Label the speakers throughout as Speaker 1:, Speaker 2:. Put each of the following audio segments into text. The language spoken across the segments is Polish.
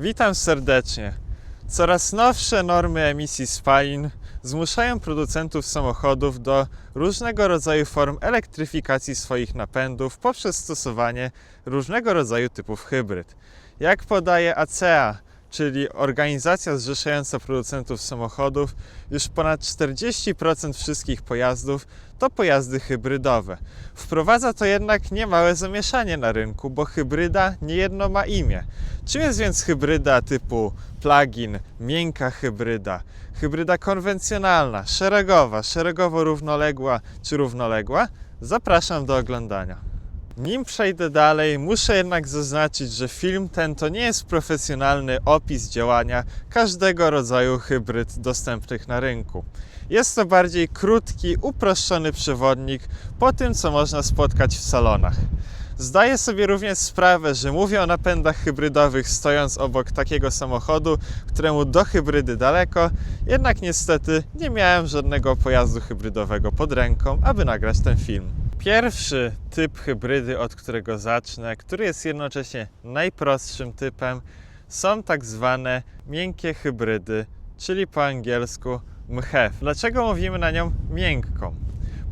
Speaker 1: Witam serdecznie. Coraz nowsze normy emisji spalin zmuszają producentów samochodów do różnego rodzaju form elektryfikacji swoich napędów poprzez stosowanie różnego rodzaju typów hybryd. Jak podaje ACEA, czyli organizacja zrzeszająca producentów samochodów, już ponad 40% wszystkich pojazdów to pojazdy hybrydowe. Wprowadza to jednak niemałe zamieszanie na rynku, bo hybryda niejedno ma imię. Czym jest więc hybryda typu plug-in, miękka hybryda, hybryda konwencjonalna, szeregowa, szeregowo równoległa czy równoległa? Zapraszam do oglądania. Nim przejdę dalej, muszę jednak zaznaczyć, że film ten to nie jest profesjonalny opis działania każdego rodzaju hybryd dostępnych na rynku. Jest to bardziej krótki, uproszczony przewodnik po tym, co można spotkać w salonach. Zdaję sobie również sprawę, że mówię o napędach hybrydowych stojąc obok takiego samochodu, któremu do hybrydy daleko, jednak niestety nie miałem żadnego pojazdu hybrydowego pod ręką, aby nagrać ten film. Pierwszy typ hybrydy, od którego zacznę, który jest jednocześnie najprostszym typem, są tak zwane miękkie hybrydy, czyli po angielsku MHEV. Dlaczego mówimy na nią miękką?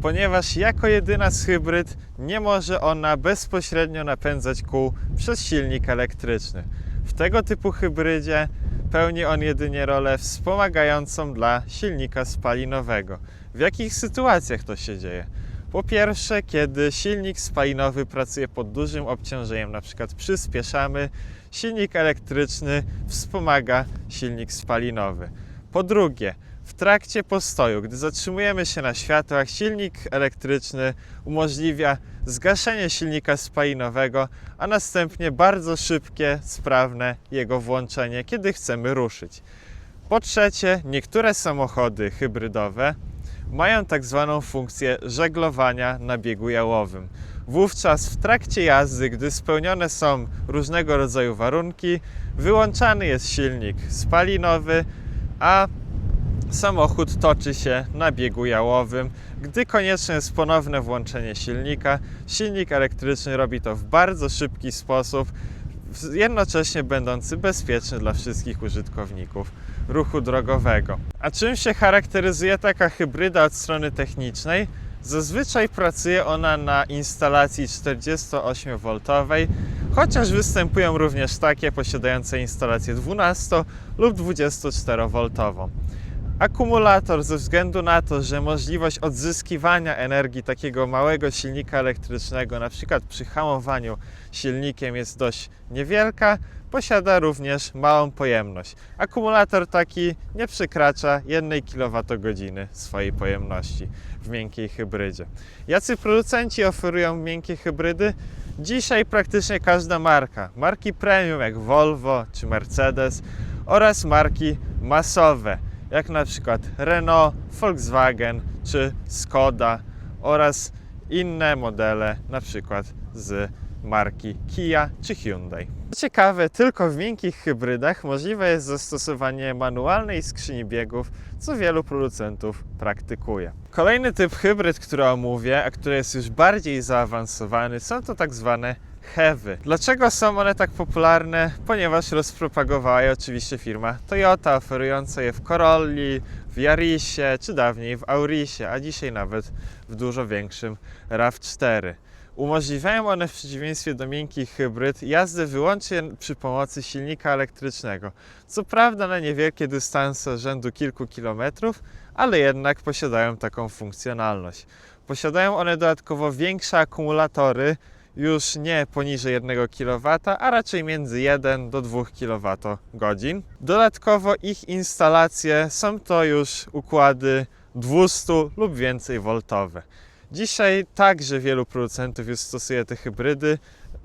Speaker 1: Ponieważ jako jedyna z hybryd nie może ona bezpośrednio napędzać kół przez silnik elektryczny. W tego typu hybrydzie pełni on jedynie rolę wspomagającą dla silnika spalinowego. W jakich sytuacjach to się dzieje? Po pierwsze, kiedy silnik spalinowy pracuje pod dużym obciążeniem, na przykład przyspieszamy, silnik elektryczny wspomaga silnik spalinowy. Po drugie, w trakcie postoju, gdy zatrzymujemy się na światłach, silnik elektryczny umożliwia zgaszenie silnika spalinowego, a następnie bardzo szybkie, sprawne jego włączenie, kiedy chcemy ruszyć. Po trzecie, niektóre samochody hybrydowe mają tak zwaną funkcję żeglowania na biegu jałowym. Wówczas w trakcie jazdy, gdy spełnione są różnego rodzaju warunki, wyłączany jest silnik spalinowy, a samochód toczy się na biegu jałowym. Gdy konieczne jest ponowne włączenie silnika, silnik elektryczny robi to w bardzo szybki sposób, jednocześnie będący bezpieczny dla wszystkich użytkowników ruchu drogowego. A czym się charakteryzuje taka hybryda od strony technicznej? Zazwyczaj pracuje ona na instalacji 48V, chociaż występują również takie posiadające instalację 12 lub 24V. Akumulator ze względu na to, że możliwość odzyskiwania energii takiego małego silnika elektrycznego, na przykład przy hamowaniu silnikiem jest dość niewielka, posiada również małą pojemność. Akumulator taki nie przekracza 1 kWh swojej pojemności w miękkiej hybrydzie. Jacy producenci oferują miękkie hybrydy? Dzisiaj praktycznie każda marka, marki premium jak Volvo czy Mercedes oraz marki masowe, jak na przykład Renault, Volkswagen czy Skoda oraz inne modele, na przykład z marki Kia czy Hyundai. Co ciekawe, tylko w miękkich hybrydach możliwe jest zastosowanie manualnej skrzyni biegów, co wielu producentów praktykuje. Kolejny typ hybryd, który omówię, a który jest już bardziej zaawansowany, są to tak zwane HEVy. Dlaczego są one tak popularne? Ponieważ rozpropagowała je oczywiście firma Toyota, oferująca je w Corolli, w Yarisie, czy dawniej w Aurisie, a dzisiaj nawet w dużo większym RAV4. Umożliwiają one w przeciwieństwie do miękkich hybryd jazdę wyłącznie przy pomocy silnika elektrycznego. Co prawda na niewielkie dystanse rzędu kilku kilometrów, ale jednak posiadają taką funkcjonalność. Posiadają one dodatkowo większe akumulatory, już nie poniżej 1 kW, a raczej między 1 do 2 kWh. Dodatkowo ich instalacje są to już układy 200 lub więcej woltowe. Dzisiaj także wielu producentów już stosuje te hybrydy.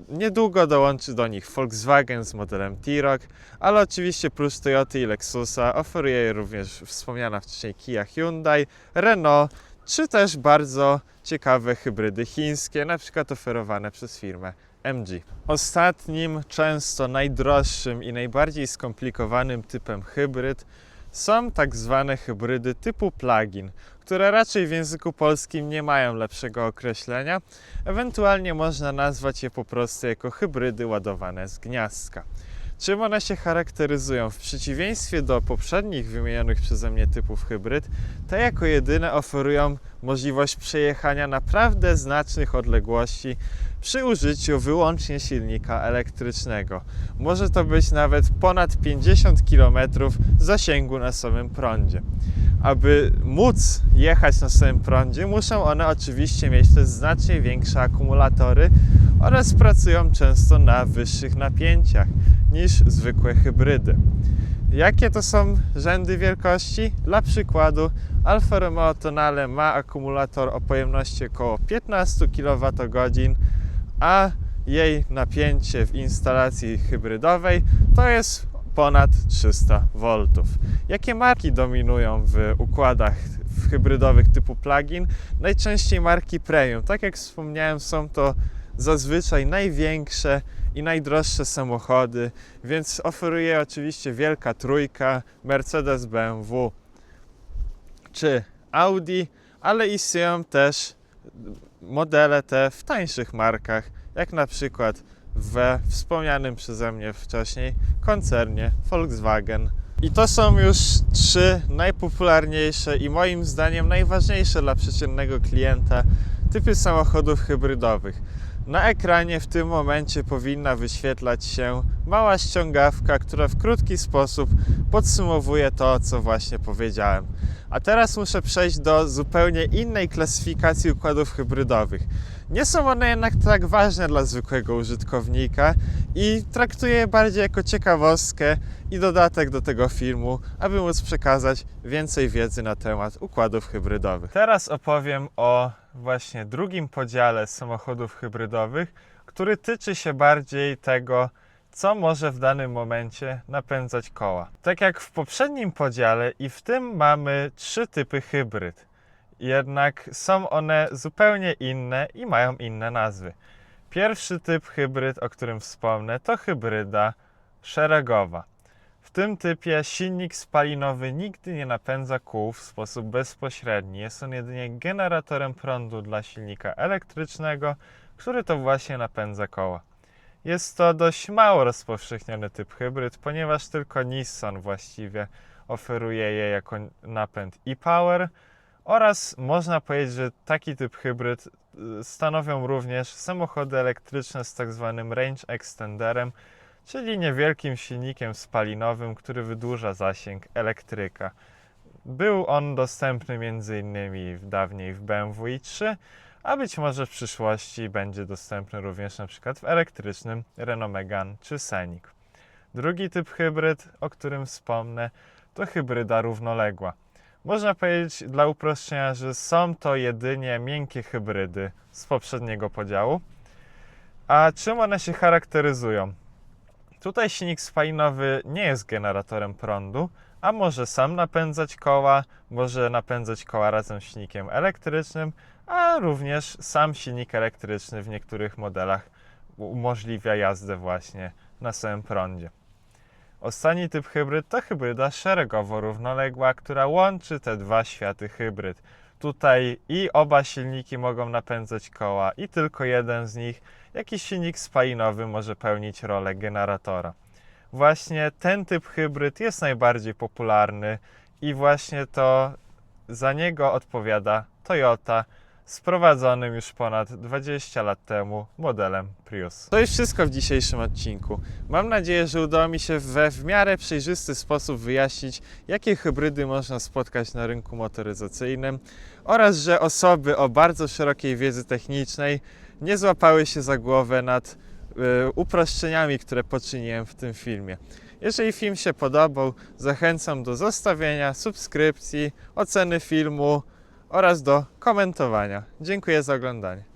Speaker 1: Niedługo dołączy do nich Volkswagen z modelem T-Roc, ale oczywiście prócz Toyota i Lexusa oferuje je również wspomniana wcześniej Kia Hyundai, Renault, czy też bardzo ciekawe hybrydy chińskie, na przykład oferowane przez firmę MG. Ostatnim, często najdroższym i najbardziej skomplikowanym typem hybryd są tak zwane hybrydy typu plug-in, które raczej w języku polskim nie mają lepszego określenia. Ewentualnie można nazwać je po prostu jako hybrydy ładowane z gniazdka. Czym one się charakteryzują? W przeciwieństwie do poprzednich wymienionych przeze mnie typów hybryd, te jako jedyne oferują możliwość przejechania naprawdę znacznych odległości przy użyciu wyłącznie silnika elektrycznego. Może to być nawet ponad 50 km zasięgu na samym prądzie. Aby móc jechać na samym prądzie, muszą one oczywiście mieć też znacznie większe akumulatory oraz pracują często na wyższych napięciach niż zwykłe hybrydy. Jakie to są rzędy wielkości? Dla przykładu Alfa Romeo Tonale ma akumulator o pojemności około 15 kWh, a jej napięcie w instalacji hybrydowej to jest ponad 300 V. Jakie marki dominują w układach w hybrydowych typu plug-in? Najczęściej marki premium. Tak jak wspomniałem, są to zazwyczaj największe i najdroższe samochody, więc oferuje oczywiście Wielka Trójka, Mercedes, BMW czy Audi, ale istnieją też modele te w tańszych markach, jak na przykład we wspomnianym przeze mnie wcześniej koncernie Volkswagen. I to są już trzy najpopularniejsze i moim zdaniem najważniejsze dla przeciętnego klienta typy samochodów hybrydowych. Na ekranie w tym momencie powinna wyświetlać się mała ściągawka, która w krótki sposób podsumowuje to, co właśnie powiedziałem. A teraz muszę przejść do zupełnie innej klasyfikacji układów hybrydowych. Nie są one jednak tak ważne dla zwykłego użytkownika i traktuję je bardziej jako ciekawostkę i dodatek do tego filmu, aby móc przekazać więcej wiedzy na temat układów hybrydowych. Teraz opowiem o właśnie drugim podziale samochodów hybrydowych, który tyczy się bardziej tego, co może w danym momencie napędzać koła. Tak jak w poprzednim podziale i w tym mamy trzy typy hybryd. Jednak są one zupełnie inne i mają inne nazwy. Pierwszy typ hybryd, o którym wspomnę, to hybryda szeregowa. Tym typie silnik spalinowy nigdy nie napędza kół w sposób bezpośredni. Jest on jedynie generatorem prądu dla silnika elektrycznego, który to właśnie napędza koła. Jest to dość mało rozpowszechniony typ hybryd, ponieważ tylko Nissan właściwie oferuje je jako napęd e-Power oraz można powiedzieć, że taki typ hybryd y, stanowią również samochody elektryczne z tak zwanym range extenderem, czyli niewielkim silnikiem spalinowym, który wydłuża zasięg elektryka. Był on dostępny m.in. w dawniej w BMW i3, a być może w przyszłości będzie dostępny również przykład w elektrycznym Renault Megane czy Scenic. Drugi typ hybryd, o którym wspomnę, to hybryda równoległa. Można powiedzieć dla uproszczenia, że są to jedynie miękkie hybrydy z poprzedniego podziału. A czym one się charakteryzują? Tutaj silnik spalinowy nie jest generatorem prądu, a może sam napędzać koła, może napędzać koła razem z silnikiem elektrycznym, a również sam silnik elektryczny w niektórych modelach umożliwia jazdę właśnie na samym prądzie. Ostatni typ hybryd to hybryda szeregowo-równoległa, która łączy te dwa światy hybryd. Tutaj i oba silniki mogą napędzać koła, i tylko jeden z nich, jakiś silnik spalinowy, może pełnić rolę generatora. Właśnie ten typ hybryd jest najbardziej popularny i właśnie to za niego odpowiada Toyota sprowadzonym już ponad 20 lat temu modelem Prius. To już wszystko w dzisiejszym odcinku. Mam nadzieję, że udało mi się we w miarę przejrzysty sposób wyjaśnić, jakie hybrydy można spotkać na rynku motoryzacyjnym oraz, że osoby o bardzo szerokiej wiedzy technicznej nie złapały się za głowę nad y, uproszczeniami, które poczyniłem w tym filmie. Jeżeli film się podobał, zachęcam do zostawienia subskrypcji, oceny filmu oraz do komentowania. Dziękuję za oglądanie.